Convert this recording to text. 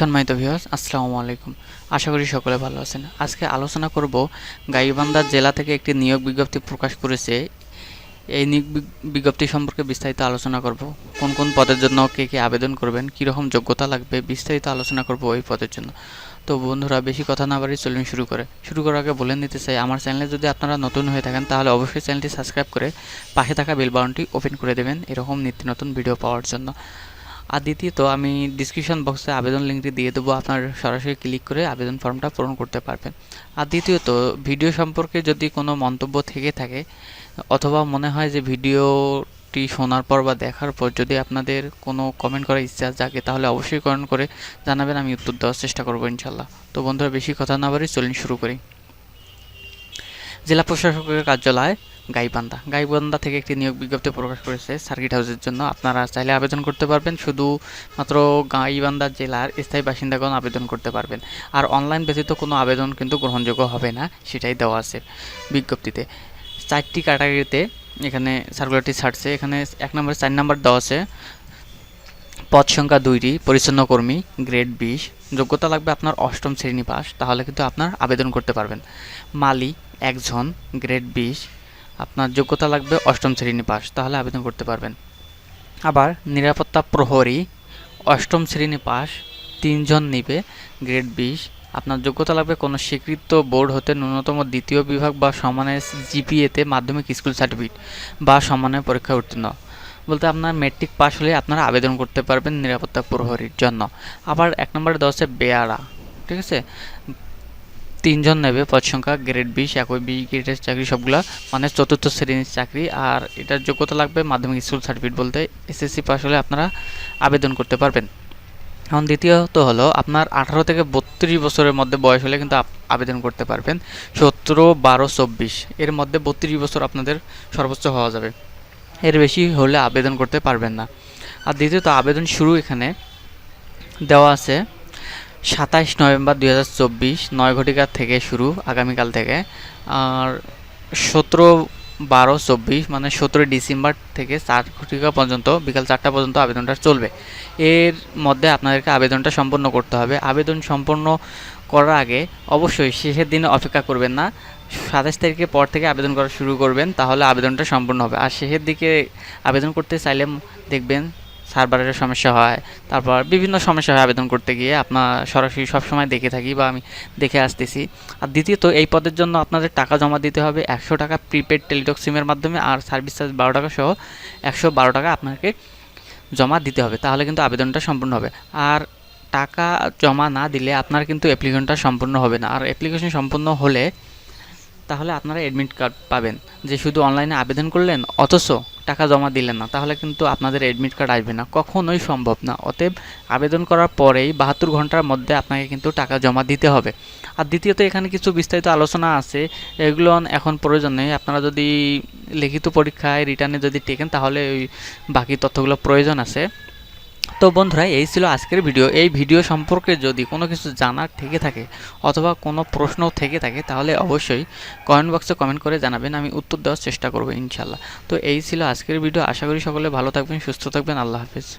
সম্মানিত ভিউয়ার্স আসসালামু আলাইকুম। আশা করি সকলে ভালো আছেন। আজকে আলোচনা করব গাইবান্ধা জেলা থেকে একটি নিয়োগ বিজ্ঞপ্তি প্রকাশ করেছে। এই নিয়োগ বিজ্ঞপ্তি সম্পর্কে বিস্তারিত আলোচনা করব। কোন কোন পদের জন্য কে কে আবেদন করবেন, কীরকম যোগ্যতা লাগবে, বিস্তারিত আলোচনা করব ওই পদের জন্য। তো বন্ধুরা, বেশি কথা না বাড়ি চলুন শুরু করে। শুরু করার আগে বলে নিতে চাই, আমার চ্যানেলে যদি আপনারা নতুন হয়ে থাকেন, তাহলে অবশ্যই চ্যানেলটি সাবস্ক্রাইব করে পাশে থাকা বেল বাটনটি ওপেন করে দেবেন। এরকম নিত্য নতুন ভিডিও পাওয়ার জন্য। আর দ্বিতীয়ত আমি ডিসক্রিপশন বক্সে আবেদন লিঙ্কটি দিয়ে দেবো। আপনার সরাসরি ক্লিক করে আবেদন ফর্মটা পূরণ করতে পারবেন। আর দ্বিতীয়ত ভিডিও সম্পর্কে যদি কোনো মন্তব্য থেকে থাকে, অথবা মনে হয় যে ভিডিওটি শোনার পর বা দেখার পর যদি আপনাদের কোনো কমেন্ট করার ইচ্ছা জাগে, তাহলে অবশ্যই কমেন্ট করে জানাবেন, আমি উত্তর দেওয়ার চেষ্টা করব ইনশাল্লাহ। তো বন্ধুরা, বেশি কথা না বাড়ি চলুন শুরু করি। জেলা প্রশাসকের কার্যালয় গাইবান্ধা। গাইবান্ধা থেকে একটি নিয়োগ বিজ্ঞপ্তি প্রকাশ করেছে সার্কিট হাউসের জন্য। আপনারা চাইলে আবেদন করতে পারবেন শুধু মাত্র গাইবান্ধা জেলার স্থায়ী বাসিন্দাগণ আবেদন করতে পারবেন। আর অনলাইন ব্যতীত কোনো আবেদন কিন্তু গ্রহণযোগ্য হবে না, সেটাই দেওয়া আছে বিজ্ঞপ্তিতে। চারটি ক্যাটাগরিতে এখানে সার্কুলারটি ছাড়ছে। এখানে এক নম্বর, চার নম্বর দেওয়া আছে, পদ সংখ্যা দুইটি, পরিচ্ছন্ন কর্মী গ্রেড বিশ। যোগ্যতা লাগবে আপনার অষ্টম শ্রেণি পাস, তাহলে কিন্তু আপনার আবেদন করতে পারবেন। মালি একজন গ্রেড বিশ। আপনার যোগ্যতা লাগবে অষ্টম শ্রেণি পাস তাহলে আবেদন করতে পারবেন। আবার নিরাপত্তা প্রহরী, অষ্টম শ্রেণি পাস তিনজন নিবে, গ্রেড বিশ। আপনার যোগ্যতা লাগবে কোনো স্বীকৃত বোর্ড হতে ন্যূনতম দ্বিতীয় বিভাগ বা সমানের জিপিএতে মাধ্যমিক স্কুল সার্টিফিকেট বা সমানের পরীক্ষা উত্তীর্ণ। বলতে আপনার মেট্রিক পাস হলে আপনারা আবেদন করতে পারবেন নিরাপত্তা প্রহরীর জন্য। আবার এক নম্বরে আছে বেয়ারা, ঠিক আছে? তিনজন নেবে, পদ সংখ্যা গ্রেড বিশ একই বিশ গ্রেডের চাকরি সবগুলা মানে চতুর্থ শ্রেণির চাকরি। আর এটার যোগ্যতা লাগবে মাধ্যমিক স্কুল সার্টিফিকেট বলতে এসএসসি পাস হলে আপনারা আবেদন করতে পারবেন। এখন দ্বিতীয়ত হলো, আপনার আঠারো থেকে বত্রিশ বছরের মধ্যে বয়স হলে কিন্তু আবেদন করতে পারবেন। সতেরো, বারো, চব্বিশ, এর মধ্যে বত্রিশ বছর আপনাদের সর্বোচ্চ হওয়া যাবে। এর বেশি হলে আবেদন করতে পারবেন না। আর দ্বিতীয়ত, আবেদন শুরু এখানে দেওয়া আছে। সাতাইশ নভেম্বর দুই হাজার চব্বিশ, নয় ঘটিকা থেকে শুরু, আগামীকাল থেকে। আর সতেরো বারো চব্বিশ মানে সতেরোই ডিসেম্বর থেকে চার ঘটিকা পর্যন্ত, বিকাল চারটা পর্যন্ত আবেদনটা চলবে। এর মধ্যে আপনাদেরকে আবেদনটা সম্পন্ন করতে হবে। আবেদন সম্পন্ন করার আগে অবশ্যই শেষের দিনে অপেক্ষা করবেন না। সাতাশ তারিখের পর থেকে আবেদন করা শুরু করবেন, তাহলে আবেদনটা সম্পূর্ণ হবে। আর শেষের দিকে আবেদন করতে চাইলে দেখবেন সার্ভারের সমস্যা হয়, তারপর বিভিন্ন সমস্যা হয় আবেদন করতে গিয়ে। আপনার সরাসরি সবসময় দেখে থাকি বা আমি দেখে আসতেছি। আর দ্বিতীয়ত, এই পদের জন্য আপনাদের টাকা জমা দিতে হবে একশো টাকা প্রিপেড টেলিটক সিমের মাধ্যমে আর সার্ভিস চার্জ বারো টাকা সহ একশো বারো টাকা আপনাকে জমা দিতে হবে। তাহলে কিন্তু আবেদনটা সম্পূর্ণ হবে। আর টাকা জমা না দিলে আপনার কিন্তু অ্যাপ্লিকেশনটা সম্পূর্ণ হবে না। আর অ্যাপ্লিকেশন সম্পূর্ণ হলে তাহলে আপনারা অ্যাডমিট কার্ড পাবেন। যে শুধু অনলাইনে আবেদন করলেন, অথচ টাকা জমা দিলেন না, তাহলে কিন্তু আপনাদের অ্যাডমিট কার্ড আসবে না। কখনোই সম্ভব না। অতএব আবেদন করার পরেই বাহাত্তর ঘণ্টার মধ্যে আপনাকে কিন্তু টাকা জমা দিতে হবে। আর দ্বিতীয়ত, এখানে কিছু বিস্তারিত আলোচনা আছে। এগুলো এখন প্রয়োজন নেই। আপনারা যদি লিখিত পরীক্ষায় রিটার্নে যদি টেকেন তাহলে ওই বাকি তথ্যগুলো প্রয়োজন আছে। তো বন্ধুরা, এই ছিল আজকের ভিডিও। এই ভিডিও সম্পর্কে যদি কোনো কিছু জানার থেকে থাকে অথবা কোনো প্রশ্ন থেকে থাকে, তাহলে অবশ্যই কমেন্ট বক্সে কমেন্ট করে জানাবেন, আমি উত্তর দেওয়ার চেষ্টা করব ইনশাল্লাহ তো এই ছিল আজকের ভিডিও। আশা করি সকলে ভালো থাকবেন, সুস্থ থাকবেন। আল্লাহ হাফিজ।